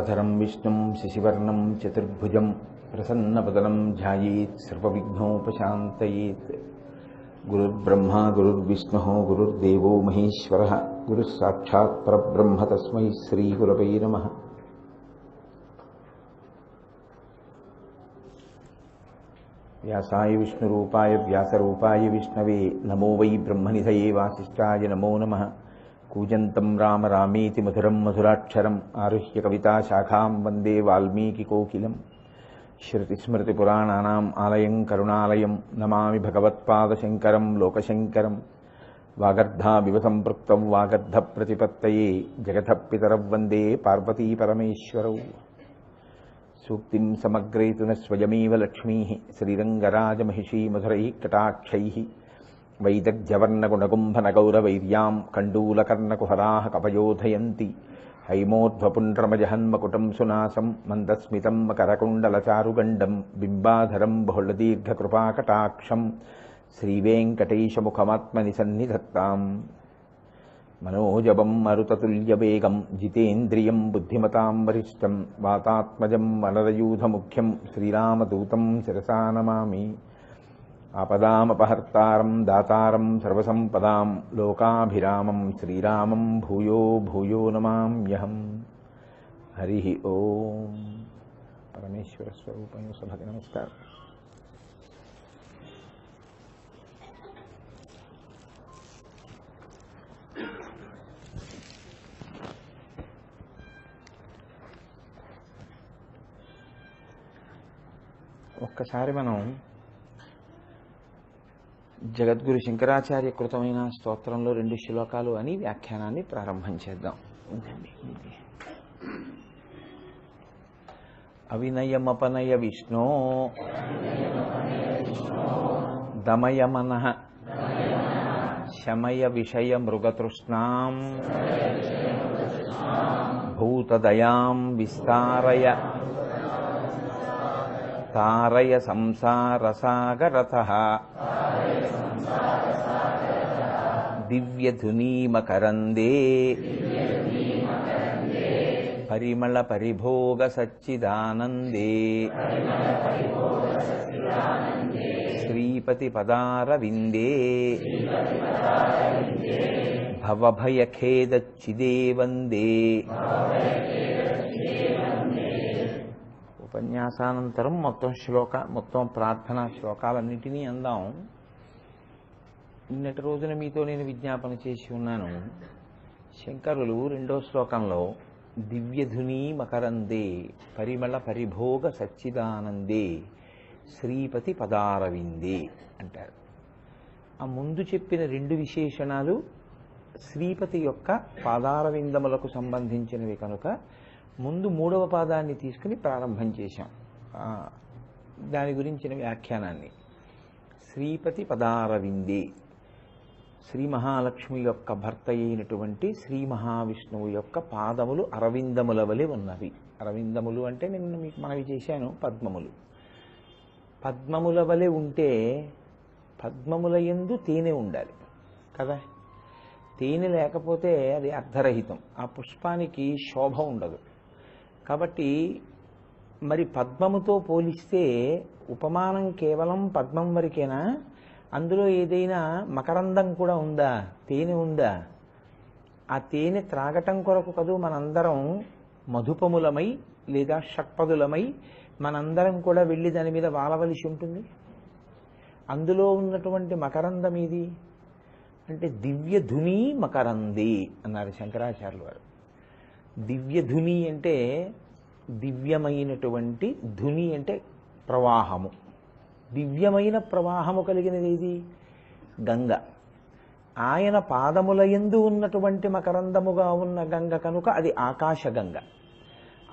धरं विष्णुं शशिवर्णं चतुर्भुजं प्रसन्नपदनं ध्यायेत् सर्वविघ्नोपशान्तयेत्। गुरुर्ब्रह्मा गुरुर्विष्णुः गुरुर्देवो महेश्वरः गुरुःसाक्षात्परब्रह्म तस्मै श्रीगुलवै नमः। व्यासाय विष्णुरूपाय व्यासरूपाय विष्णवे नमो वै ब्रह्मनिधये वासिष्ठाय नमो नमः। पूजन्तम् राम रामेति मधुरम् मधुराक्षरम् आरुह्य कविताशाखाम् वन्दे वाल्मीकिकोकिलम् श्रुतिस्मृतिपुराणानाम् आलयम् करुणालयम् नमामि भगवत्पादशङ्करम् लोकशङ्करम् वागर्धाविव विवधम् वागर्धप्रतिपत्तये जगतः पितरौ वन्दे पार्वतीपरमेश्वरौ। सूक्तिम् समग्रेतु न स्वयमेव लक्ष्मीः श्रीरङ्गराजमहिषी मधुरैः कटाक्षैः వైదగ్ధ్యవర్ణగుణగుంభనగౌరవైర్యాం కండూలకర్ణకుహరా కపయోధయంతి. హైమోర్ధ్వపుండ్రమజహన్మకుటం సునాసం మందస్మితం మకరకుండలచారుగండం బింబాధరం బహుళదీర్ఘకృపాకటాక్షం శ్రీవేంకటేశముఖమాత్మని సన్నిధత్తాం మనోజవం మరుతతుల్యవేగం జితేంద్రియం బుద్ధిమతాం వరిష్టం వాతాత్మజం వనరయూధముఖ్యం శ్రీరామదూతం శిరసా నమామి ఆపదామపహర్తారం దాతారం సర్వసంపదాం లోకాభిరామం శ్రీరామం భూయో భూయో నమామ్యహం హరి ఓం పరమేశ్వర స్వరూపం సభకి నమస్కారం ఒక్కసారి మనం జగద్గురు శంకరాచార్య కృతమైన స్తోత్రంలో రెండు శ్లోకాలు అని వ్యాఖ్యానాన్ని ప్రారంభం చేద్దాం. ఉందండి, అవినయమపనయ విష్ణో. దమయ శమయ విషయ మృగతృష్ణాం భూతదయాం విస్తారయ. తారయ సంసారసాగరతః. దివ్యధునీమకరందే పరిమళ పరిభోగ సచ్చిదానందే శ్రీపతి పదారవిందే భవభయఖేదచ్చిదే వందే ఉపన్యాసానంతరం మొత్తం శ్లోక మొత్తం ప్రార్థనా శ్లోకాలన్నింటినీ అందాం. నిన్నటి రోజున మీతో నేను విజ్ఞాపన చేసి ఉన్నాను. శంకరులు రెండో శ్లోకంలో దివ్యధుని మకరందే పరిమళ పరిభోగ సచ్చిదానందే శ్రీపతి పదారవిందే అంటారు. ఆ ముందు చెప్పిన రెండు విశేషణాలు శ్రీపతి యొక్క పాదారవిందములకు సంబంధించినవి కనుక ముందు మూడవ పాదాన్ని తీసుకుని ప్రారంభం చేశాం. దాని గురించిన వ్యాఖ్యానాన్ని. శ్రీపతి పదారవిందే. శ్రీ మహాలక్ష్మి యొక్క భర్త అయినటువంటి శ్రీ మహావిష్ణువు యొక్క పాదములు అరవిందముల వలె ఉన్నవి. అరవిందములు అంటే నేను మీకు మనవి చేశాను పద్మములు. పద్మముల వలె ఉంటే పద్మముల ఎందు తేనె ఉండాలి కదా? తేనె లేకపోతే అది అర్ధరహితం. ఆ పుష్పానికి శోభ ఉండదు. కాబట్టి మరి పద్మముతో పోలిస్తే ఉపమానం కేవలం పద్మం వరకేనా? అందులో ఏదైనా మకరందం కూడా ఉందా? తేనె ఉందా? ఆ తేనె త్రాగటం కొరకు కదూ మనందరం మధుపములమై లేదా షట్పదులమై మనందరం కూడా వెళ్ళి దాని మీద వాలవలసి ఉంటుంది. అందులో ఉన్నటువంటి మకరందం ఇది అంటే దివ్యధుని మకరంది అన్నారు శంకరాచార్యులు వారు. దివ్యధుని అంటే దివ్యమైనటువంటి ధుని అంటే ప్రవాహము. దివ్యమైన ప్రవాహము కలిగినది ఏది? గంగ. ఆయన పాదముల ఎందు ఉన్నటువంటి మకరందముగా ఉన్న గంగ కనుక అది ఆకాశగంగ.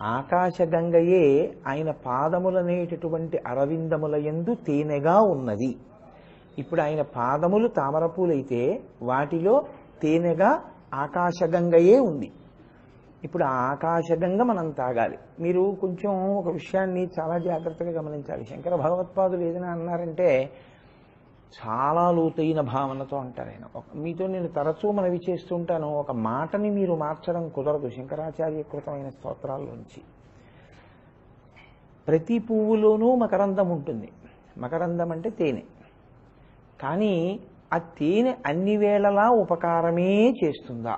ఆకాశగంగయే ఆయన పాదములనేటటువంటి అరవిందముల ఎందు తేనెగా ఉన్నది. ఇప్పుడు ఆయన పాదములు తామరపూలైతే వాటిలో తేనెగా ఆకాశగంగయే ఉంది. ఇప్పుడు ఆకాశగంగ మనం తాగాలి. మీరు కొంచెం ఒక విషయాన్ని చాలా జాగ్రత్తగా గమనించాలి. శంకర భగవత్పాదులు ఏదైనా అన్నారంటే చాలా లోతైన భావనతో అంటారు ఆయన. ఒక- మీతో నేను తరచూ మనవి చేస్తుంటాను ఒక మాటని మీరు మార్చడం కుదరదు. శంకరాచార్య కృతమైన స్తోత్రాల్లోంచి. ప్రతి పువ్వులోనూ మకరందం ఉంటుంది. మకరందం అంటే తేనె. కానీ ఆ తేనె అన్ని వేళలా ఉపకారమే చేస్తుందా?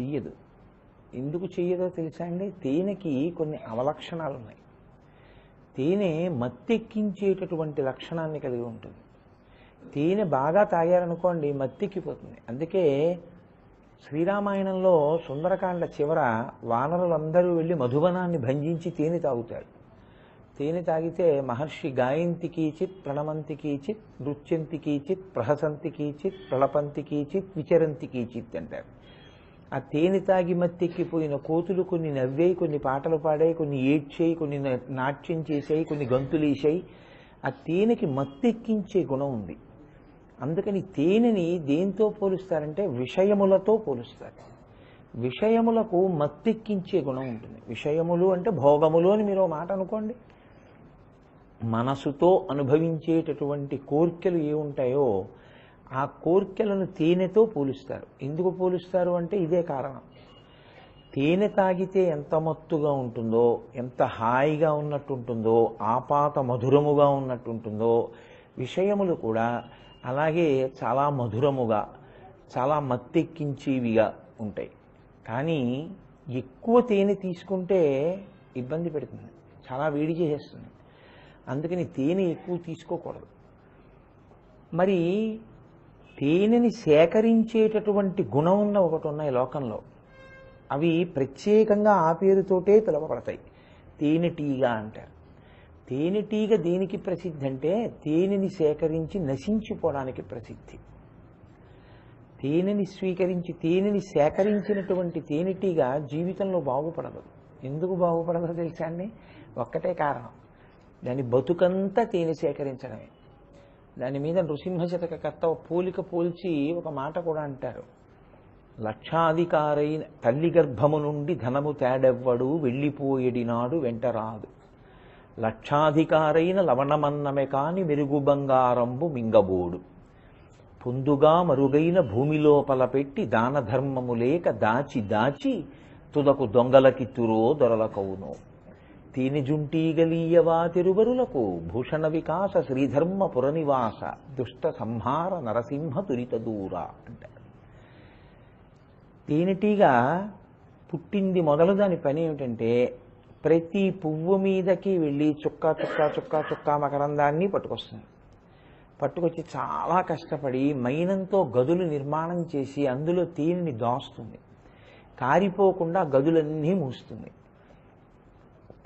చెయ్యదు. ఎందుకు చెయ్యదో తెలుసా అండి? తేనెకి కొన్ని అవలక్షణాలు ఉన్నాయి. తేనె మత్తెక్కించేటటువంటి లక్షణాన్ని కలిగి ఉంటుంది. తేనె బాగా తాగారనుకోండి మత్తెక్కిపోతుంది. అందుకే శ్రీరామాయణంలో సుందరకాండ చివర వానరులందరూ వెళ్ళి మధువనాన్ని భంజించి తేనె తాగుతారు. తేనె తాగితే మహర్షి గాయంతి కీచిత్ ప్రణమంతి కీచిత్ నృత్యంతి కీచిత్ ప్రహసంతి కీచిత్ ప్రళపంతి కీచిత్ విచరంతి కీచిత్ అంటారు. ఆ తేనె తాగి మత్తెక్కిపోయిన కోతులు కొన్ని నవ్వాయి కొన్ని పాటలు పాడాయి కొన్ని ఏడ్చాయి కొన్ని నాట్యం చేసాయి కొన్ని గంతులేసాయి ఆ తేనెకి మత్తెక్కించే గుణం ఉంది. అందుకని తేనెని దేంతో పోలుస్తారంటే విషయములతో పోలుస్తారు. విషయములకు మత్తెక్కించే గుణం ఉంటుంది. విషయములు అంటే భోగములు అని మీరు మాట అనుకోండి. మనసుతో అనుభవించేటటువంటి కోరికలు ఏ ఉంటాయో ఆ కోర్కెలను తేనెతో పోలుస్తారు. ఎందుకు పోలుస్తారు అంటే ఇదే కారణం. తేనె తాగితే ఎంత మత్తుగా ఉంటుందో ఎంత హాయిగా ఉన్నట్టుంటుందో ఆపాత మధురముగా ఉన్నట్టుంటుందో విషయములు కూడా అలాగే చాలా మధురముగా చాలా మత్తెక్కించేవిగా ఉంటాయి. కానీ ఎక్కువ తేనె తీసుకుంటే ఇబ్బంది పెడుతుంది. చాలా వేడి చేసేస్తుంది. అందుకని తేనె ఎక్కువ తీసుకోకూడదు. మరి తేనెని సేకరించేటటువంటి గుణం ఉన్న ఒకటి ఉన్నాయి లోకంలో. అవి ప్రత్యేకంగా ఆ పేరుతోటే పిలువబడతాయి. తేనెటీగ అంటారు. తేనెటీగ దేనికి ప్రసిద్ధి అంటే తేనెని సేకరించి నశించిపోవడానికి ప్రసిద్ధి. తేనెని స్వీకరించి తేనెని సేకరించినటువంటి తేనెటీగ జీవితంలో బాగుపడదు. ఎందుకు బాగుపడదో తెలుసా అండి? ఒక్కటే కారణం. దాని బతుకంతా తేనె సేకరించడమే. దాని మీద నృసింహశతక కర్త పోలిక పోల్చి ఒక మాట కూడా అంటారు. లక్షాధికారైన తల్లి గర్భము నుండి ధనము తేడెవ్వడు వెళ్ళిపోయేడినాడు వెంటరాదు లక్షాధికారైన లవణమన్నమే కాని మెరుగు బంగారంబు మింగబోడు. పొందుగా మరుగైన భూమిలోపల పెట్టి దాన ధర్మము లేక దాచి దాచి తుదకు దొంగలకిత్తురో దొరలకవును. తేనె జుంటీగలీయవా తిరువరులకు భూషణ వికాస శ్రీధర్మ పురనివాస దుష్ట సంహార నరసింహ తురిత దూర అంటారు. తేనెటీగ పుట్టింది మొదలు దాని పని ఏమిటంటే ప్రతి పువ్వు మీదకి వెళ్ళి చుక్క చుక్క చుక్క చుక్క మకరందాన్ని పట్టుకొస్తుంది. పట్టుకొచ్చి చాలా కష్టపడి మైనంతో గదులు నిర్మాణం చేసి అందులో తేనెని దాస్తుంది. కారిపోకుండా గదులన్నీ మూస్తుంది.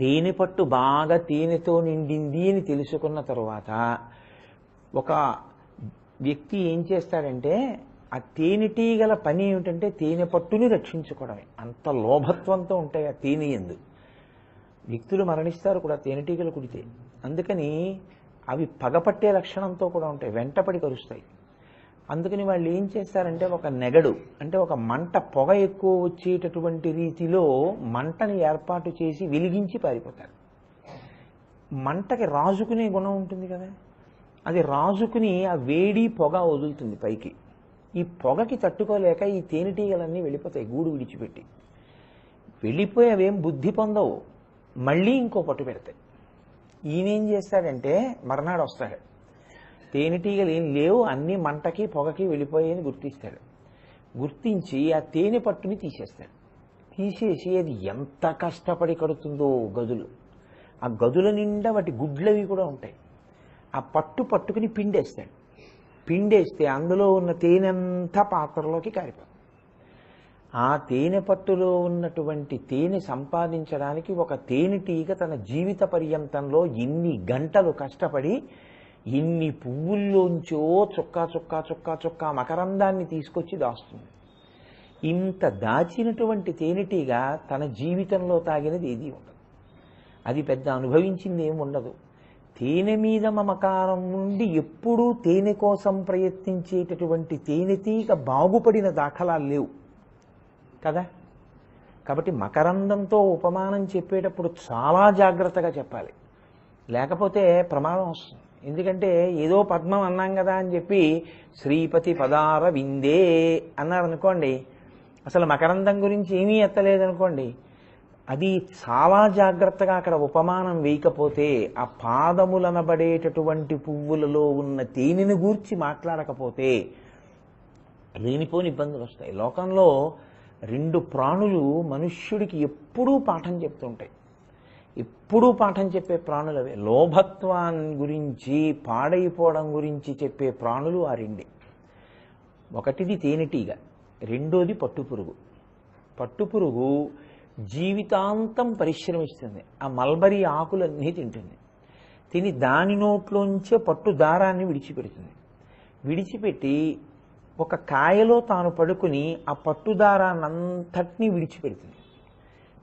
తేనె పట్టు బాగా తేనెతో నిండింది అని తెలుసుకున్న తరువాత ఒక వ్యక్తి ఏం చేస్తాడంటే ఆ తేనెటీగల పని ఏమిటంటే తేనె పట్టుని రక్షించుకోవడమే. అంత లోభత్వంతో ఉంటాయి ఆ తేనె ఎందు. వ్యక్తులు మరణిస్తారు కూడా తేనెటీగలు కుడితే. అందుకని అవి పగపట్టే లక్షణంతో కూడా ఉంటాయి వెంటపడి కరుస్తాయి. అందుకని వాళ్ళు ఏం చేస్తారంటే ఒక నెగడు అంటే ఒక మంట పొగ ఎక్కువ వచ్చేటటువంటి రీతిలో మంటని ఏర్పాటు చేసి వెలిగించి పారిపోతారు. మంటకి రాజుకునే గుణం ఉంటుంది కదా. అది రాజుకుని ఆ వేడి పొగ వదులుతుంది పైకి. ఈ పొగకి తట్టుకోలేక ఈ తేనెటీగలన్నీ వెళ్ళిపోతాయి గూడు విడిచిపెట్టి. వెళ్ళిపోయి అవేం బుద్ధి పొందవు మళ్ళీ ఇంకో పట్టు పెడతాయి. ఈయనేం చేస్తాడంటే మర్నాడు వస్తాడు. తేనెటీగలు ఏం లేవు అన్ని మంటకి పొగకి వెళ్ళిపోయాయని గుర్తిస్తాడు. గుర్తించి ఆ తేనె పట్టుని తీసేస్తాడు. తీసేసి అది ఎంత కష్టపడి కడుతుందో గదులు. ఆ గదుల నిండా వాటి గుడ్లవి కూడా ఉంటాయి. ఆ పట్టు పట్టుకుని పిండేస్తాడు. పిండేస్తే అందులో ఉన్న తేనె అంతా పాత్రలోకి కారిపోతుంది. ఆ తేనె పట్టులో ఉన్నటువంటి తేనె సంపాదించడానికి ఒక తేనెటీగ తన జీవిత పర్యంతంలో ఎన్ని గంటలు కష్టపడి ఎన్ని పువ్వుల్లోంచో చుక్కా చుక్కా చుక్కా చుక్కా మకరందాన్ని తీసుకొచ్చి దాస్తుంది. ఇంత దాచినటువంటి తేనెటీగ తన జీవితంలో తాగినది ఏది ఉండదు. అది పెద్ద అనుభవించింది ఏమి ఉండదు. తేనె మీద మమకారం నుండి ఎప్పుడూ తేనె కోసం ప్రయత్నించేటటువంటి తేనెటీగ బాగుపడిన దాఖలాలు లేవు. కదా? కాబట్టి మకరందంతో ఉపమానం చెప్పేటప్పుడు చాలా జాగ్రత్తగా చెప్పాలి. లేకపోతే ప్రమాదం వస్తుంది. ఎందుకంటే ఏదో పద్మం అన్నాం కదా అని చెప్పి శ్రీపతి పదార విందే అన్నారు అనుకోండి అసలు మకరందం గురించి ఏమీ ఎత్తలేదనుకోండి అది చాలా జాగ్రత్తగా అక్కడ ఉపమానం వేయకపోతే ఆ పాదములనబడేటటువంటి పువ్వులలో ఉన్న తేనెను గూర్చి మాట్లాడకపోతే లేనిపోని ఇబ్బందులు వస్తాయి. లోకంలో రెండు ప్రాణులు మనుష్యుడికి ఎప్పుడూ పాఠం చెప్తుంటాయి. ఎప్పుడూ పాఠం చెప్పే ప్రాణులు అవే. లోభత్వాన్ని గురించి పాడైపోవడం గురించి చెప్పే ప్రాణులు ఆ రెండే. ఒకటిది తేనెటీగ రెండోది పట్టుపురుగు. పట్టుపురుగు జీవితాంతం పరిశ్రమిస్తుంది. ఆ మల్బరీ ఆకులన్నీ తింటుంది. తిని దాని నోట్లోంచే పట్టు దారాన్ని విడిచిపెడుతుంది. విడిచిపెట్టి ఒక కాయలో తాను పడుకుని ఆ పట్టుదారాన్నంతటినీ విడిచిపెడుతుంది.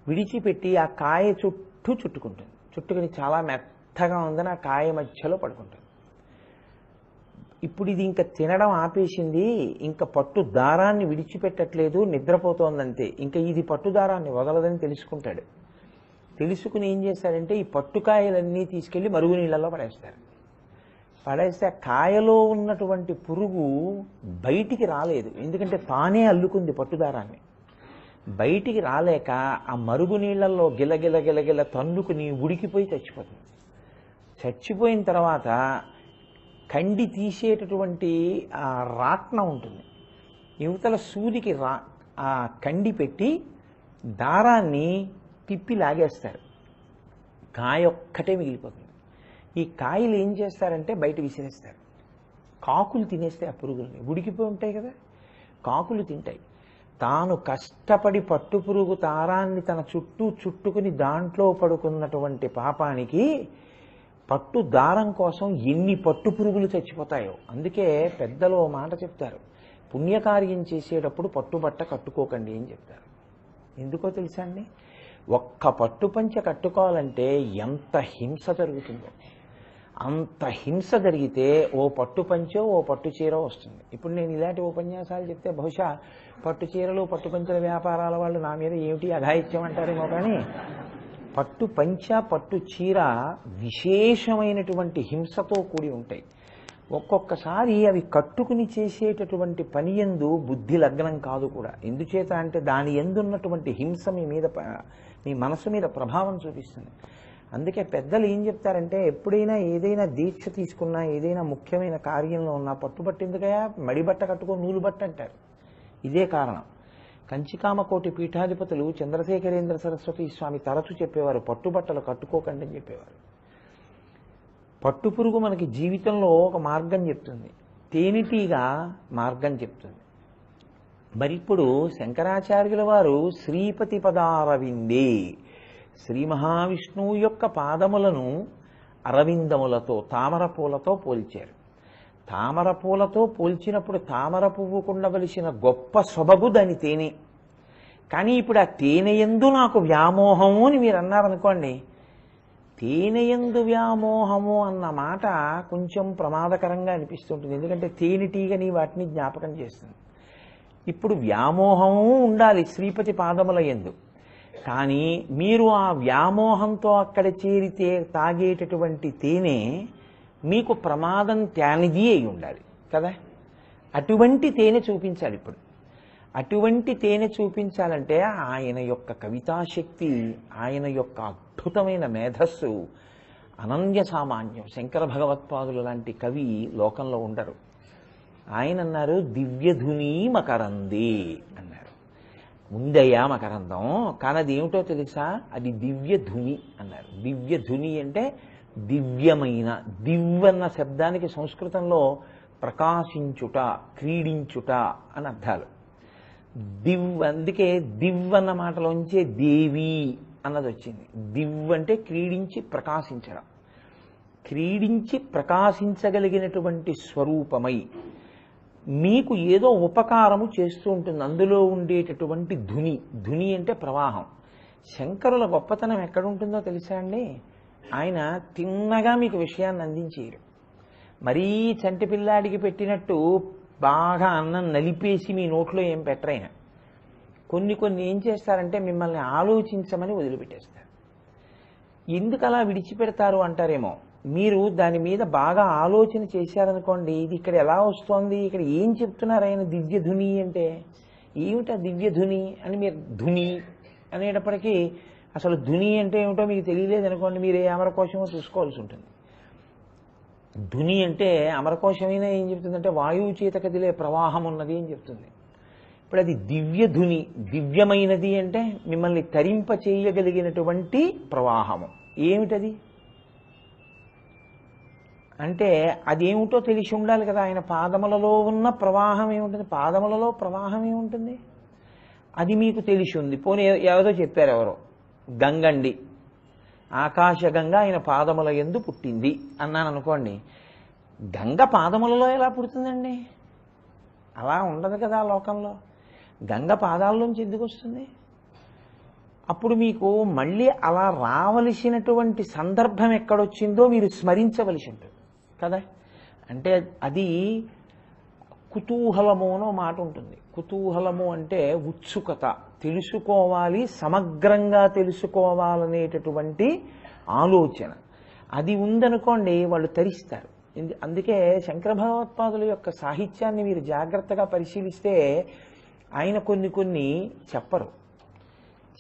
విడిచిపెట్టి ఆ కాయ చుట్టూ చుట్టూ చుట్టుకుంటుంది. చుట్టుకుని చాలా మెత్తగా ఉందని ఆ కాయ మధ్యలో పడుకుంటుంది. ఇప్పుడు ఇది ఇంకా తినడం ఆపేసింది ఇంకా పట్టు దారాన్ని విడిచిపెట్టట్లేదు నిద్రపోతోందంతే. ఇంకా ఇది పట్టు దారాన్ని వదలదని తెలుసుకుంటాడు. తెలుసుకుని ఏం చేస్తాడంటే ఈ పట్టుకాయలన్నీ తీసుకెళ్ళి మరుగు నీళ్ళలో పడేస్తారు. పడేస్తే ఆ కాయలో ఉన్నటువంటి పురుగు బయటికి రాలేదు. ఎందుకంటే తానే అల్లుకుంది పట్టుదారాన్ని బయటికి రాలేక ఆ మరుగు నీళ్ళల్లో గిలగిల గిలగిల తన్నుకుని ఉడికిపోయి చచ్చిపోతుంది. చచ్చిపోయిన తర్వాత కండి తీసేటటువంటి ఆ రాట్నం ఉంటుంది. యువతల సూదికి రా ఆ కండి పెట్టి దారాన్ని తిప్పి లాగేస్తారు. కాయ ఒక్కటే మిగిలిపోతుంది. ఈ కాయలు ఏం చేస్తారంటే బయట విసిరేస్తారు. కాకులు తినేస్తాయి ఆ పురుగుల్ని ఉడికిపోయి ఉంటాయి కదా. కాకులు తింటాయి. తాను కష్టపడి పట్టు పురుగు తారాన్ని తన చుట్టూ చుట్టుకుని దాంట్లో పడుకున్నటువంటి పాపానికి పట్టు దారం కోసం ఎన్ని పట్టు పురుగులు చచ్చిపోతాయో. అందుకే పెద్దలు ఓ మాట చెప్తారు. పుణ్యకార్యం చేసేటప్పుడు పట్టుబట్ట కట్టుకోకండి అని చెప్తారు. ఎందుకో తెలుసా అండి? ఒక్క పట్టు పంచ కట్టుకోవాలంటే ఎంత హింస జరుగుతుందో. అంత హింస జరిగితే ఓ పట్టు పంచో ఓ పట్టు చీరో వస్తుంది. ఇప్పుడు నేను ఇలాంటి ఉపన్యాసాలు చెప్తే బహుశా పట్టు చీరలు పట్టు పంచల వ్యాపారాల వాళ్ళు నా మీద ఏమిటి అఘాయిత్యం అంటారేమో కానీ పట్టు పంచ పట్టు చీర విశేషమైనటువంటి హింసతో కూడి ఉంటాయి. ఒక్కొక్కసారి అవి కట్టుకుని చేసేటటువంటి పని ఎందు బుద్ధి లగ్నం కాదు కూడా. ఎందుచేత అంటే దాని ఎందున్నటువంటి హింస మీ మీద మీ మనసు మీద ప్రభావం చూపిస్తుంది. అందుకే పెద్దలు ఏం చెప్తారంటే ఎప్పుడైనా ఏదైనా దీక్ష తీసుకున్నా ఏదైనా ముఖ్యమైన కార్యంలో ఉన్నా పట్టుబట్టు ఎందుకయా మడిబట్ట కట్టుకో నూలు బట్ట అంటారు. ఇదే కారణం. కంచికామకోటి పీఠాధిపతులు చంద్రశేఖరేంద్ర సరస్వతి స్వామి తరచు చెప్పేవారు పట్టుబట్టలు కట్టుకోకండి అని చెప్పేవారు. పట్టుపురుగు మనకి జీవితంలో ఒక మార్గం చెప్తుంది. తేనెటీగ మార్గం చెప్తుంది. మరి ఇప్పుడు శంకరాచార్యుల వారు శ్రీపతి పదారవిందే శ్రీ మహావిష్ణువు యొక్క పాదములను అరవిందములతో తామర పూలతో పోల్చారు. తామర పూలతో పోల్చినప్పుడు తామర పువ్వుకుండవలసిన గొప్ప సొబగు దాని తేనె. కానీ ఇప్పుడు ఆ తేనె ఎందు నాకు వ్యామోహము అని మీరు అన్నారనుకోండి తేనెయందు వ్యామోహము అన్న మాట కొంచెం ప్రమాదకరంగా అనిపిస్తుంటుంది. ఎందుకంటే తేనెటీగని వాటిని జ్ఞాపకం చేస్తుంది. ఇప్పుడు వ్యామోహము ఉండాలి శ్రీపతి పాదముల ఎందు. కానీ మీరు ఆ వ్యామోహంతో అక్కడ చేరితే తాగేటటువంటి తేనె మీకు ప్రమాదం తేనిది అయి ఉండాలి కదా? అటువంటి తేనె చూపించాలి ఇప్పుడు. అటువంటి తేనె చూపించాలంటే ఆయన యొక్క కవితాశక్తి ఆయన యొక్క అద్భుతమైన మేధస్సు అనన్య సామాన్యం. శంకర భగవత్పాదులు లాంటి కవి లోకంలో ఉండరు. ఆయన అన్నారు దివ్యధుని మకరంది అన్నారు. ముందయ్యా మకరందం కానీ అది ఏమిటో తెలుసా? అది దివ్య ధుని అన్నారు. దివ్య ధుని అంటే దివ్యమైన దివ్వన్న శబ్దానికి సంస్కృతంలో ప్రకాశించుట క్రీడించుట అని అర్థాలు. దివ్ అందుకే దివ్ అన్న మాటలోంచే దేవి అన్నది వచ్చింది. దివ్ అంటే క్రీడించి ప్రకాశించడం. క్రీడించి ప్రకాశించగలిగినటువంటి స్వరూపమై మీకు ఏదో ఉపకారము చేస్తూ ఉంటుంది. అందులో ఉండేటటువంటి ధుని ధుని అంటే ప్రవాహం. శంకరుల గొప్పతనం ఎక్కడుంటుందో తెలుసా అండి? ఆయన తిన్నగా మీకు విషయాన్ని అందించేయరు. మరీ చంటి పిల్లాడికి పెట్టినట్టు బాగా అన్నం నలిపేసి మీ నోట్లో ఏం పెట్టరైన. కొన్ని కొన్ని ఏం చేస్తారంటే మిమ్మల్ని ఆలోచించమని వదిలిపెట్టేస్తారు. ఎందుకు అలా విడిచిపెడతారు అంటారేమో? మీరు దాని మీద బాగా ఆలోచన చేశారనుకోండి ఇది ఇక్కడ ఎలా వస్తోంది ఇక్కడ ఏం చెప్తున్నారు ఆయన దివ్య ధుని అంటే? ఏమిటా దివ్య ధుని అని మీరు ధుని అనేటప్పటికీ అసలు ధుని అంటే ఏమిటో మీకు తెలియలేదు అనుకోండి మీరు ఏ అమరకోశమో చూసుకోవాల్సి ఉంటుంది. ధుని అంటే అమరకోశమైనా ఏం చెప్తుందంటే వాయువు చేత కదిలే ప్రవాహం ఉన్నది అని చెప్తుంది. ఇప్పుడు అది దివ్య ధుని దివ్యమైనది అంటే మిమ్మల్ని తరింప చేయగలిగినటువంటి ప్రవాహము. ఏమిటది? అంటే అదేమిటో తెలిసి ఉండాలి కదా. ఆయన పాదములలో ఉన్న ప్రవాహం ఏముంటుంది? పాదములలో ప్రవాహం ఏముంటుంది? అది మీకు తెలిసి ఉంది. పోనీ ఏ- ఏదో చెప్పారు ఎవరో? గంగండి. ఆకాశగంగ ఆయన పాదముల ఎందు పుట్టింది అన్నాను అనుకోండి. గంగ పాదములలో ఎలా పుడుతుందండి? అలా ఉండదు కదా ఆ లోకంలో. గంగ పాదాల్లోంచి ఎందుకు వస్తుంది? అప్పుడు మీకు మళ్ళీ అలా రావలసినటువంటి సందర్భం ఎక్కడొచ్చిందో మీరు స్మరించవలసి ఉంటుంది. కదా? అంటే అది కుతూహలము అనో మాట ఉంటుంది. కుతూహలము అంటే ఉత్సుకత. తెలుసుకోవాలి సమగ్రంగా తెలుసుకోవాలనేటటువంటి ఆలోచన. అది ఉందనుకోండి వాళ్ళు తరిస్తారు. అందుకే శంకర భగవత్పాదుల యొక్క సాహిత్యాన్ని మీరు జాగ్రత్తగా పరిశీలిస్తే ఆయన కొన్ని కొన్ని చెప్పరు.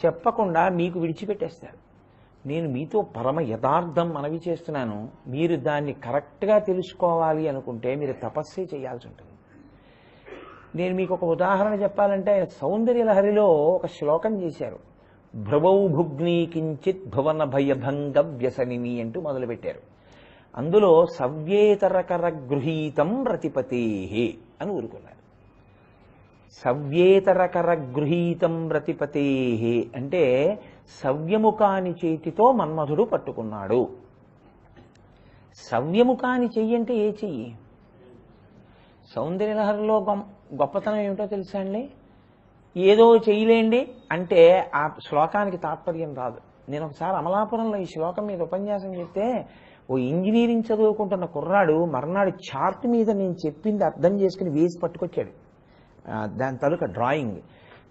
చెప్పకుండా మీకు విడిచిపెట్టేస్తారు. నేను మీతో పరమ యథార్థం మనవి చేస్తున్నాను. మీరు దాన్ని కరెక్ట్గా తెలుసుకోవాలి అనుకుంటే మీరు తపస్సే చేయాల్సి ఉంటుంది. నేను మీకు ఒక ఉదాహరణ చెప్పాలంటే ఆయన సౌందర్య లహరిలో ఒక శ్లోకం చేశారు. భ్రవౌ భుగ్ని కించిత్ భువన భయభంగ వ్యసనిని అంటూ మొదలుపెట్టారు. అందులో సవ్యేతరకర గృహీతం రతిపతే అని ఊరుకున్నారు. సవ్యేతరకర గృహీతం రతిపతే అంటే సవ్యము కాని చేతితో మన్మధుడు పట్టుకున్నాడు. సవ్యము కాని చెయ్యి అంటే ఏ చెయ్యి? సౌందర్యలహరిలో గొం- గొప్పతనం ఏమిటో తెలుసా అండి? ఏదో చేయలేండి అంటే ఆ శ్లోకానికి తాత్పర్యం రాదు. నేను ఒకసారి అమలాపురంలో ఈ శ్లోకం మీద ఉపన్యాసం చెప్తే ఓ ఇంజనీరింగ్ చదువుకుంటున్న కుర్రాడు మర్నాడు చార్ట్ మీద నేను చెప్పింది అర్థం చేసుకుని వేసి పట్టుకొచ్చాడు. దాని తాలూకా డ్రాయింగ్.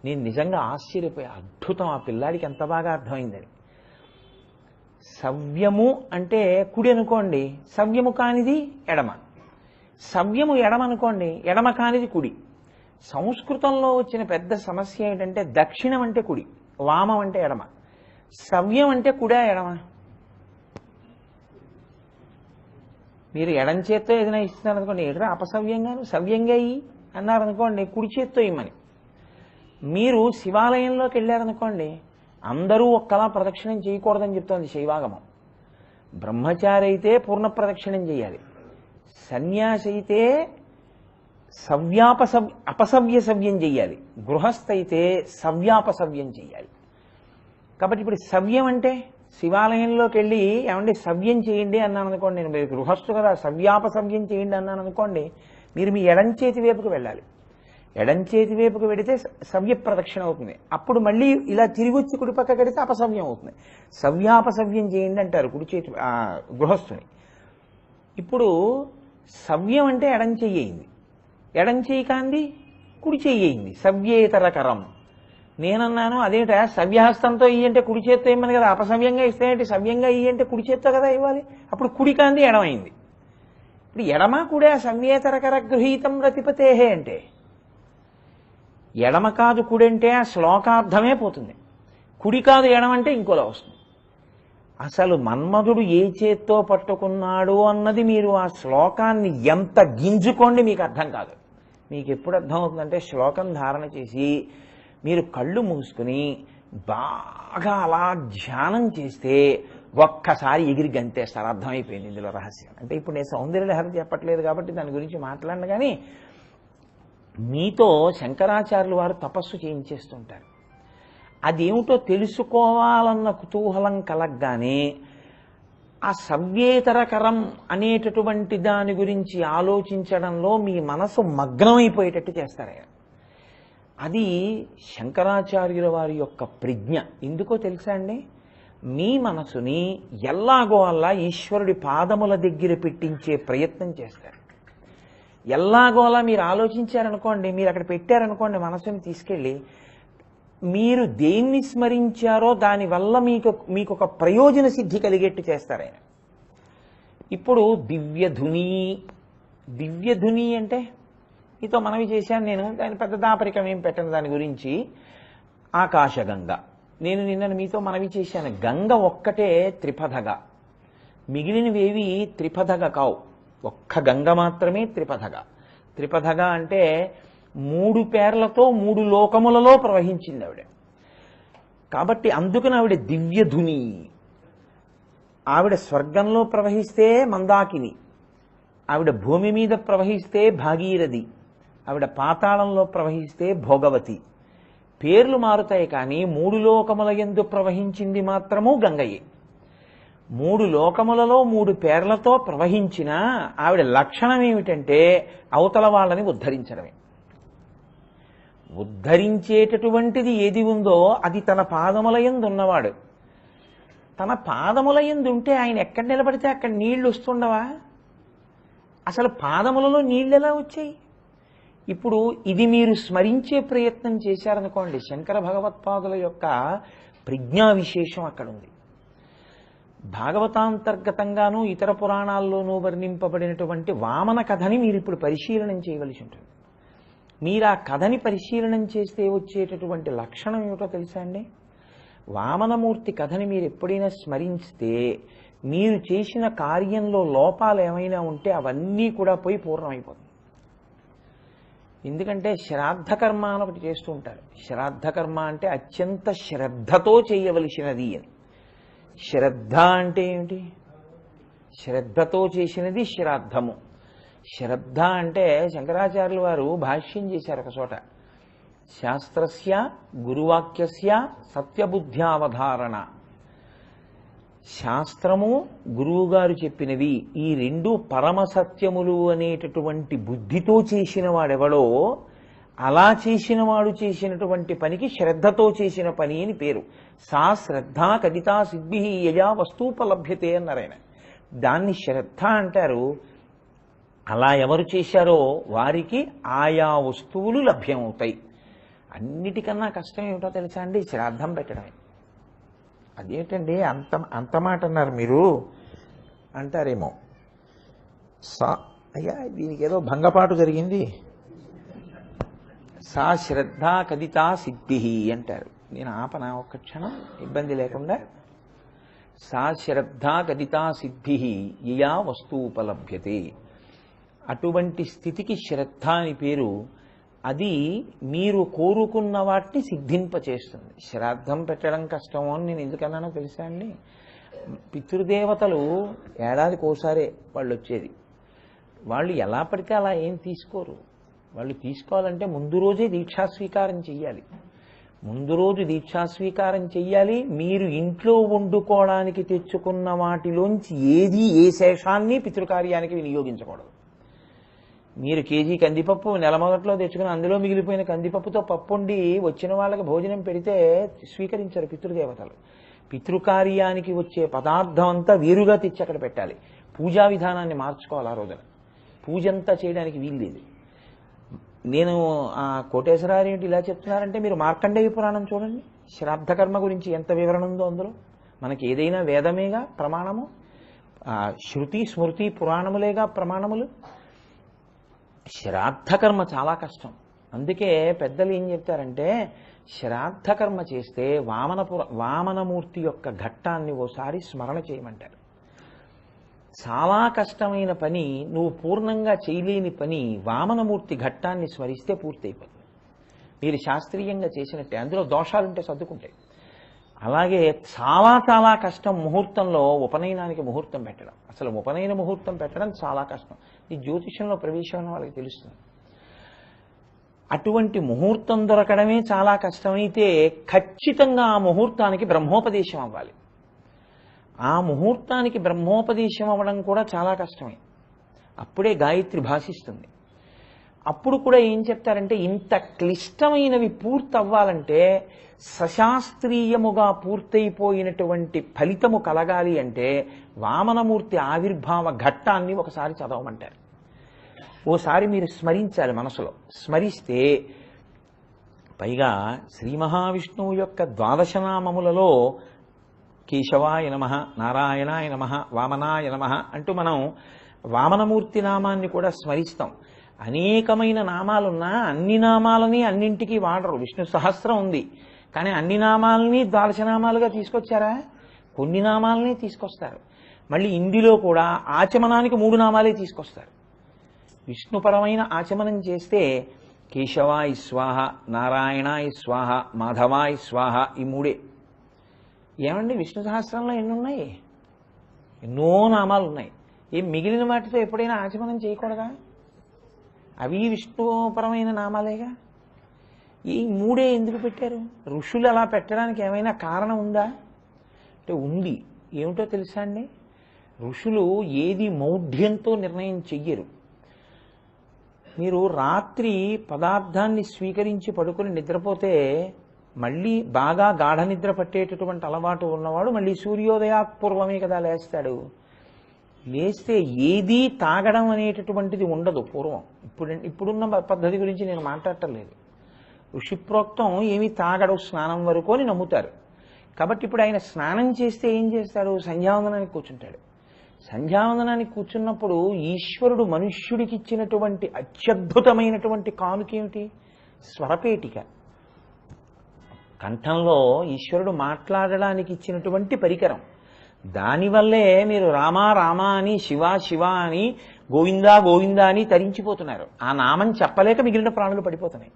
నేను నిజంగా ఆశ్చర్యపోయి అద్భుతం ఆ పిల్లాడికి ఎంత బాగా అర్థమైందని. సవ్యము అంటే కుడి అనుకోండి సవ్యము కానిది ఎడమ. సవ్యము ఎడమ అనుకోండి ఎడమ కానిది కుడి. సంస్కృతంలో వచ్చిన పెద్ద సమస్య ఏంటంటే దక్షిణం అంటే కుడి వామం అంటే ఎడమ. సవ్యం అంటే కుడా ఎడమ? మీరు ఎడం చేత్తో ఏదైనా ఇస్తున్నారు అనుకోండి ఎడరా అపసవ్యంగాను? సవ్యంగా ఇయ్యి అన్నారు అనుకోండి కుడి చేత్తో ఇమ్మని. మీరు శివాలయంలోకి వెళ్ళారనుకోండి అందరూ ఒక్కలా ప్రదక్షిణం చేయకూడదని చెప్తోంది శైవాగమం. బ్రహ్మచారి అయితే పూర్ణ ప్రదక్షిణం చేయాలి. సన్యాసి అయితే సవ్యాపసవ్ అపసవ్య సవ్యం చేయాలి. గృహస్థ అయితే సవ్యాపసవ్యం చేయాలి. కాబట్టి ఇప్పుడు సవ్యం అంటే శివాలయంలోకి వెళ్ళి ఏమండి సవ్యం చేయండి అన్నాను అనుకోండి నేను మీరు గృహస్థు కదా సవ్యాపసవ్యం చేయండి అన్నాను అనుకోండి మీరు మీ ఎడంచేతి వైపుకు వెళ్ళాలి. ఎడం చేతి వైపుకు వెడితే సవ్య ప్రదక్షిణ అవుతుంది. అప్పుడు మళ్ళీ ఇలా తిరిగి వచ్చి కుడి పక్క కడితే అపసవ్యం అవుతుంది. సవ్యాపసవ్యం చేయండి అంటారు కుడి చేతి గృహస్థుని. ఇప్పుడు సవ్యం అంటే ఎడం చెయ్యింది ఎడం చెయ్యి కాంది కుడి చెయ్యింది సవ్యేతరకరం. నేనన్నాను అదేంట? సవ్యహస్తంతో ఇయ్యి అంటే కుడి చేత్తో ఇమ్మని కదా. అపసవ్యంగా ఇస్తే ఏంటి? సవ్యంగా ఇయ్యి అంటే కుడి చేత్తో కదా ఇవ్వాలి. అప్పుడు కుడి కాంది ఎడమైంది ఇప్పుడు ఎడమ కూడా సవ్యేతరకర గృహీతం రతిపతేహే అంటే? ఎడమ కాదు కుడి అంటే ఆ శ్లోకార్థమే పోతుంది. కుడి కాదు ఎడమంటే ఇంకోలా వస్తుంది. అసలు మన్మధుడు ఏ చేత్తో పట్టుకున్నాడు అన్నది మీరు ఆ శ్లోకాన్ని ఎంత గింజుకోండి మీకు అర్థం కాదు. మీకు ఎప్పుడు అర్థం అవుతుందంటే శ్లోకం ధారణ చేసి మీరు కళ్ళు మూసుకుని బాగా అలా ధ్యానం చేస్తే ఒక్కసారి ఎగిరి గంతేస్తారు. అర్థమైపోయింది ఇందులో రహస్యం. అంటే ఇప్పుడు నేను సౌందర్యలహరి చెప్పట్లేదు కాబట్టి దాని గురించి మాట్లాడను కానీ మీతో శంకరాచార్యులు వారు తపస్సు చేయించేస్తుంటారు. అదేమిటో తెలుసుకోవాలన్న కుతూహలం కలగగానే ఆ సవ్యేతరకరం అనేటటువంటి దాని గురించి ఆలోచించడంలో మీ మనసు మగ్నమైపోయేటట్టు చేస్తారు అది శంకరాచార్యుల వారి యొక్క ప్రజ్ఞ. ఎందుకో తెలుసా అండి? మీ మనసుని ఎల్లాగో అలా ఈశ్వరుడి పాదముల దగ్గర పెట్టించే ప్రయత్నం చేస్తారు. ఎల్లాగోలా మీరు ఆలోచించారనుకోండి మీరు అక్కడ పెట్టారనుకోండి మనసుని తీసుకెళ్ళి మీరు దేన్ని స్మరించారో దానివల్ల మీకు మీకు ఒక ప్రయోజన సిద్ధి కలిగేట్టు చేస్తారు ఆయన. ఇప్పుడు దివ్యధుని దివ్యధుని అంటే మీతో మనవి చేశాను నేను దాని పెద్ద దాపరికం ఏం పెట్టను దాని గురించి. ఆకాశగంగ. నేను నిన్న మీతో మనవి చేశాను. గంగ ఒక్కటే త్రిపథగా. మిగిలినవేవి త్రిపథగ కావు. ఒక్క గంగ మాత్రమే త్రిపథగా. త్రిపథగా అంటే మూడు పేర్లతో మూడు లోకములలో ప్రవహించింది ఆవిడ. కాబట్టి అందుకని ఆవిడ దివ్యధుని ఆవిడ స్వర్గంలో ప్రవహిస్తే మందాకిని. ఆవిడ భూమి మీద ప్రవహిస్తే భాగీరథి. ఆవిడ పాతాళంలో ప్రవహిస్తే భోగవతి. పేర్లు మారుతాయి కానీ మూడు లోకముల ఎందు ప్రవహించింది మాత్రము గంగయే. మూడు లోకములలో మూడు పేర్లతో ప్రవహించిన ఆవిడ లక్షణం ఏమిటంటే అవతల వాళ్ళని ఉద్ధరించడమే. ఉద్ధరించేటటువంటిది ఏది ఉందో అది తన పాదముల యందు ఉన్నవాడు తన పాదముల యందు ఉంటే ఆయన ఎక్కడ నిలబడితే అక్కడ నీళ్ళు వస్తుండవా? అసలు పాదములలో నీళ్ళు ఎలా వచ్చాయి? ఇప్పుడు ఇది మీరు స్మరించే ప్రయత్నం చేశారనుకోండి శంకర భగవత్పాదుల యొక్క ప్రజ్ఞా విశేషం అక్కడ ఉంది భాగవతాంతర్గతంగానూ ఇతర పురాణాల్లోనూ వర్ణింపబడినటువంటి వామన కథని మీరు ఇప్పుడు పరిశీలనం చేయవలసి ఉంటుంది. మీరు ఆ కథని పరిశీలనం చేస్తే వచ్చేటటువంటి లక్షణం ఏమిటో తెలుసా అండి? వామనమూర్తి కథని మీరు ఎప్పుడైనా స్మరిస్తే మీరు చేసిన కార్యంలో లోపాలు ఏమైనా ఉంటే అవన్నీ కూడా పోయి పూర్ణమైపోతుంది ఎందుకంటే శ్రాద్ధకర్మ అని ఒకటి చేస్తూ ఉంటారు. శ్రాద్ధకర్మ అంటే అత్యంత శ్రద్ధతో చేయవలసినది అని. శ్రద్ధ అంటే ఏమిటి? శ్రద్ధతో చేసినది శ్రాద్ధము. శ్రద్ధ అంటే శంకరాచార్యుల వారు భాష్యం చేశారు ఒక చోట. శాస్త్రస్య గురువాక్యస్య సత్యబుద్ధ్యావధారణ. శాస్త్రము గురువుగారు చెప్పినవి. ఈ రెండు పరమ సత్యములు అనేటటువంటి బుద్ధితో చేసిన వాడెవడో అలా చేసిన వాడు చేసినటువంటి పనికి శ్రద్ధతో చేసిన పని అని పేరు. సా శ్రద్ధ కదితా సిద్ధి యజా వస్తూపలభ్యతే అన్నారు ఆయన. దాన్ని శ్రద్ధ అంటారు. అలా ఎవరు చేశారో వారికి ఆయా వస్తువులు లభ్యమవుతాయి. అన్నిటికన్నా కష్టం ఏమిటో తెలుసా అండి? శ్రాద్ధం పెట్టడమే. అదేంటండి? అంత అంత మాట అన్నారు మీరు అంటారేమో. సా అయ్యా దీనికి ఏదో భంగపాటు జరిగింది. సా శ్రద్ధ కదితా సిద్ధి అంటారు. నేను ఆపన? ఒక్క క్షణం? ఇబ్బంది లేకుండా? సా శ్రద్ధ కదితా సిద్ధి ఇయా వస్తువుపలభ్యతే అటువంటి స్థితికి శ్రద్ధ అని పేరు అది మీరు కోరుకున్న వాటిని సిద్ధింపచేస్తుంది. శ్రాద్ధం పెట్టడం కష్టమో అని నేను ఎందుకన్నానో తెలుసా అండి? పితృదేవతలు ఏడాదికి ఒకసారి వాళ్ళు వచ్చేది. వాళ్ళు ఎలా పడితే అలా ఏం తీసుకోరు. వాళ్ళు తీసుకోవాలంటే ముందు రోజే దీక్షా స్వీకారం చెయ్యాలి. ముందు రోజు దీక్షా స్వీకారం చెయ్యాలి. మీరు ఇంట్లో వండుకోవడానికి తెచ్చుకున్న వాటిలోంచి ఏది ఏ శేషాన్ని పితృకార్యానికి వినియోగించకూడదు. మీరు కేజీ కందిపప్పు నెల మొదట్లో తెచ్చుకుని అందులో మిగిలిపోయిన కందిపప్పుతో పప్పు వండి వచ్చిన వాళ్ళకి భోజనం పెడితే స్వీకరించారు పితృదేవతలు. పితృకార్యానికి వచ్చే పదార్థం అంతా వేరుగా తెచ్చి అక్కడ పెట్టాలి. పూజా విధానాన్ని మార్చుకోవాలి ఆ రోజున. పూజ అంతా చేయడానికి వీల్లేదు నేను ఆ కోటేశ్వరారు ఏంటి ఇలా చెప్తున్నారంటే మీరు మార్కండేయ పురాణం చూడండి. శ్రాద్ధకర్మ గురించి ఎంత వివరణ ఉందో అందులో. మనకి ఏదైనా వేదమేగా ప్రమాణము? శృతి స్మృతి పురాణములేగా ప్రమాణములు? శ్రాద్ధకర్మ చాలా కష్టం. అందుకే పెద్దలు ఏం చెప్తారంటే శ్రాద్ధకర్మ చేస్తే వామనపుర వామనమూర్తి యొక్క ఘట్టాన్ని ఓసారి స్మరణ చేయమంటారు. చాలా కష్టమైన పని నువ్వు పూర్ణంగా చేయలేని పని వామనమూర్తి ఘట్టాన్ని స్మరిస్తే పూర్తయిపోతుంది. మీరు శాస్త్రీయంగా చేసినట్టే అందులో దోషాలుంటే సర్దుకుంటాయి. అలాగే చాలా చాలా కష్టం ముహూర్తంలో ఉపనయనానికి ముహూర్తం పెట్టడం. అసలు ఉపనయన ముహూర్తం పెట్టడం చాలా కష్టం. ఈ జ్యోతిషంలో ప్రవేశం అని వాళ్ళకి తెలుస్తుంది. అటువంటి ముహూర్తం దొరకడమే చాలా కష్టమైతే ఖచ్చితంగా ఆ ముహూర్తానికి బ్రహ్మోపదేశం అవ్వాలి. ఆ ముహూర్తానికి బ్రహ్మోపదేశం అవ్వడం కూడా చాలా కష్టమే. అప్పుడే గాయత్రి భాషిస్తుంది. అప్పుడు కూడా ఏం చెప్తారంటే ఇంత క్లిష్టమైనవి పూర్తి అవ్వాలంటే సశాస్త్రీయముగా పూర్తయిపోయినటువంటి ఫలితము కలగాలి అంటే వామనమూర్తి ఆవిర్భావ ఘట్టాన్ని ఒకసారి చదవమంటారు. ఓసారి మీరు స్మరించాలి మనసులో. స్మరిస్తే పైగా శ్రీ మహావిష్ణువు యొక్క ద్వాదశనామములలో కేశవాయ నమ నారాయణాయ నమ వామనాయ నమ అంటూ మనం వామనమూర్తి నామాన్ని కూడా స్మరిస్తాం. అనేకమైన నామాలున్నా అన్ని నామాలని అన్నింటికి వాడరు. విష్ణు సహస్రం ఉంది. కానీ అన్ని నామాలని ద్వాదశనామాలుగా తీసుకొచ్చారా? కొన్ని నామాలని తీసుకొస్తారు. మళ్ళీ ఇందులో కూడా ఆచమనానికి మూడు నామాలే తీసుకొస్తారు. విష్ణుపరమైన ఆచమనం చేస్తే కేశవాయ స్వాహ నారాయణాయ స్వాహ మాధవాయ స్వాహ ఈ మూడే. ఏమండి విష్ణు సహస్రంలో ఎన్ని ఉన్నాయి ఎన్నో నామాలు ఉన్నాయి ఏం మిగిలిన వాటితో ఎప్పుడైనా ఆచమనం చేయకూడదా? అవి విష్ణుపరమైన నామాలేగా? ఈ మూడే ఎందుకు పెట్టారు? ఋషులు అలా పెట్టడానికి ఏమైనా కారణం ఉందా? అంటే ఉంది. ఏమిటో తెలుసా అండి? ఋషులు ఏది మౌఢ్యంతో నిర్ణయం చెయ్యరు. మీరు రాత్రి పదార్థాన్ని స్వీకరించి పడుకొని నిద్రపోతే మళ్ళీ బాగా గాఢ నిద్ర పట్టేటటువంటి అలవాటు ఉన్నవాడు మళ్ళీ సూర్యోదయాపూర్వమే కదా లేస్తాడు. లేస్తే ఏదీ తాగడం అనేటటువంటిది ఉండదు పూర్వం. ఇప్పుడు ఇప్పుడున్న పద్ధతి గురించి నేను మాట్లాడటం లేదు. ఋషిప్రోక్తం ఏమీ తాగడు స్నానం వరకు అని నమ్ముతారు. కాబట్టి ఇప్పుడు ఆయన స్నానం చేస్తే ఏం చేస్తాడు? సంధ్యావందనానికి కూర్చుంటాడు. సంధ్యావందనానికి కూర్చున్నప్పుడు ఈశ్వరుడు మనుష్యుడికి ఇచ్చినటువంటి అత్యద్భుతమైనటువంటి కానుకేమిటి? స్వరపేటిక. కంఠంలో ఈశ్వరుడు మాట్లాడడానికి ఇచ్చినటువంటి పరికరం. దానివల్లే మీరు రామా రామా అని శివ శివ అని గోవిందా గోవిందా అని తరించిపోతున్నారు. ఆ నామం చెప్పలేక మిగిలిన ప్రాణులు పడిపోతున్నాయి.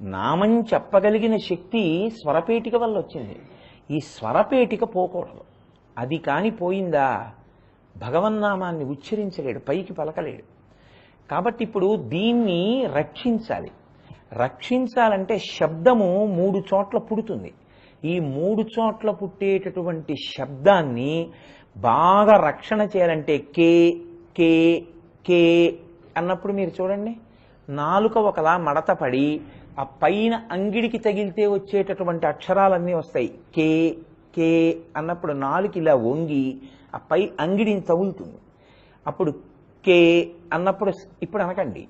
నామం చెప్పగలిగిన శక్తి స్వరపేటిక వల్ల వచ్చింది. ఈ స్వరపేటిక పోకూడదు. అది కాని పోయిందా? భగవన్నామాన్ని ఉచ్చరించలేడు పైకి పలకలేడు. కాబట్టి ఇప్పుడు దీన్ని రక్షించాలి. రక్షించాలంటే శబ్దము మూడు చోట్ల పుడుతుంది. ఈ మూడు చోట్ల పుట్టేటటువంటి శబ్దాన్ని బాగా రక్షణ చేయాలంటే కే కే కే అన్నప్పుడు మీరు చూడండి. నాలుక ఒకలా మడత పడి ఆ పైన అంగిడికి తగిలితే వచ్చేటటువంటి అక్షరాలన్నీ వస్తాయి. కే కే అన్నప్పుడు నాలుక ఇలా వంగి ఆ పై అంగిడిని తగులుతుంది. అప్పుడు కే అన్నప్పుడు ఇప్పుడు అనకండి.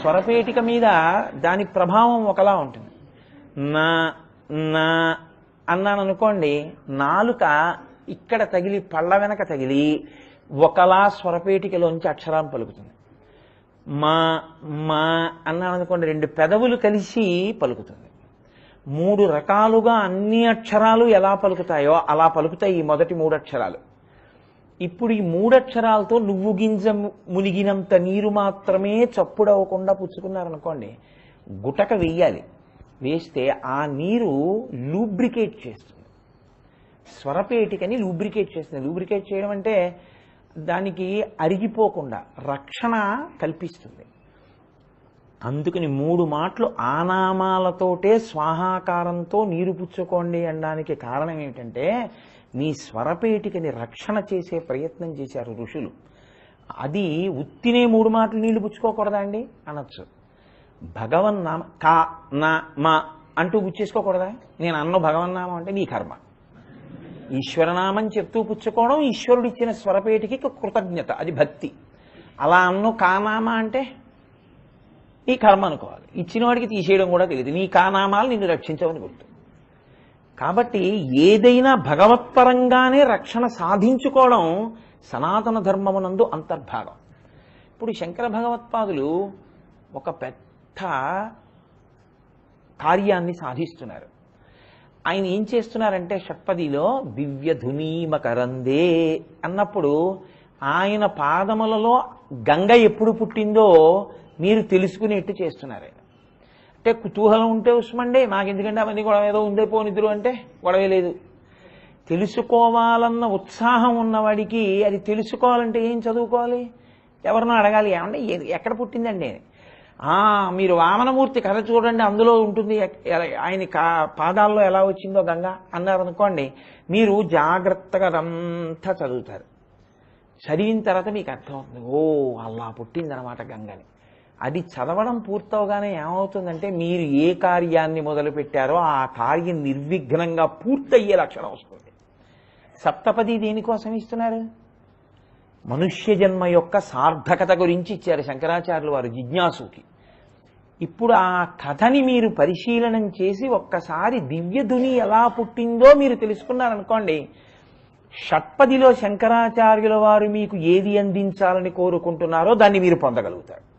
స్వరపేటిక మీద దాని ప్రభావం ఒకలా ఉంటుంది. నా నా అన్నాను అనుకోండి నాలుక ఇక్కడ తగిలి పళ్ళ వెనక తగిలి ఒకలా స్వరపేటికలోంచి అక్షరాలు పలుకుతుంది. మా మా అన్నాను అనుకోండి రెండు పెదవులు కలిసి పలుకుతుంది. మూడు రకాలుగా అన్ని అక్షరాలు ఎలా పలుకుతాయో అలా పలుకుతాయి ఈ మొదటి మూడు అక్షరాలు. ఇప్పుడు ఈ మూడక్షరాలతో నువ్వు గింజ మునిగినంత నీరు మాత్రమే చప్పుడవ్వకుండా పుచ్చుకున్నారనుకోండి గుటక వెయ్యాలి. వేస్తే ఆ నీరు లూబ్రికేట్ చేస్తుంది. స్వరపేటికని లూబ్రికేట్ చేస్తుంది. లూబ్రికేట్ చేయడం అంటే దానికి అరిగిపోకుండా రక్షణ కల్పిస్తుంది. అందుకని మూడు మాటలు ఆనామాలతోటే స్వాహాకారంతో నీరు పుచ్చుకోండి అనడానికి కారణం ఏమిటంటే నీ స్వరపేటికని రక్షణ చేసే ప్రయత్నం చేశారు ఋషులు. అది ఉత్తినే మూడు మాటలు నీళ్ళు పుచ్చుకోకూడదా అండి? అనొచ్చు. భగవన్నామ కా నా మా అంటూ పుచ్చేసుకోకూడదా? నేను అన్న భగవన్నామం అంటే నీ కర్మ. ఈశ్వరనామం చెప్తూ పుచ్చుకోవడం ఈశ్వరుడు ఇచ్చిన స్వరపేటికి కృతజ్ఞత అది భక్తి. అలా అన్ను కానామా అంటే ఈ కర్మ అనుకోవాలి. ఇచ్చిన వాడికి తీసేయడం కూడా తెలియదు. నీ కానామాలు నిన్ను రక్షించవని గుర్తు. కాబట్టి ఏదైనా భగవత్పరంగానే రక్షణ సాధించుకోవడం సనాతన ధర్మమునందు అంతర్భాగం. ఇప్పుడు శంకర భగవత్పాదులు ఒక పెద్ద కార్యాన్ని సాధిస్తున్నారు. ఆయన ఏం చేస్తున్నారంటే షట్పదిలో దివ్య ధునీమకరందే అన్నప్పుడు ఆయన పాదములలో గంగ ఎప్పుడు పుట్టిందో మీరు తెలుసుకునేట్టు చేస్తున్నారు ఆయన. అంటే కుతూహలం ఉంటే ఉష్మండి మాకెందుకంటే అవన్నీ గొడవ ఏదో ఉందే పోనిద్దరు అంటే గొడవే లేదు. తెలుసుకోవాలన్న ఉత్సాహం ఉన్నవాడికి అది తెలుసుకోవాలంటే ఏం చదువుకోవాలి? ఎవరినో అడగాలి. ఏమంటే ఎక్కడ పుట్టిందండి ఆ మీరు వామనమూర్తి కథ చూడండి అందులో ఉంటుంది ఆయన కా- పాదాల్లో ఎలా వచ్చిందో గంగ అన్నారు అనుకోండి మీరు జాగ్రత్తగా అదంతా చదువుతారు. చదివిన తర్వాత మీకు అర్థమవుతుంది. ఓ అలా పుట్టిందనమాట గంగని. అది చదవడం పూర్తవగానే ఏమవుతుందంటే మీరు ఏ కార్యాన్ని మొదలుపెట్టారో ఆ కార్యం నిర్విఘ్నంగా పూర్తయ్యే లక్షణం వస్తుంది. సప్తపది దేనికోసం ఇస్తున్నారు? మనుష్య జన్మ యొక్క సార్థకత గురించి ఇచ్చారు శంకరాచార్యులు వారు జిజ్ఞాసుకి. ఇప్పుడు ఆ కథని మీరు పరిశీలనం చేసి ఒక్కసారి దివ్యధుని ఎలా పుట్టిందో మీరు తెలుసుకున్నారనుకోండి. షట్పదిలో శంకరాచార్యుల వారు మీకు ఏది అందించాలని కోరుకుంటున్నారో దాన్ని మీరు పొందగలుగుతారు.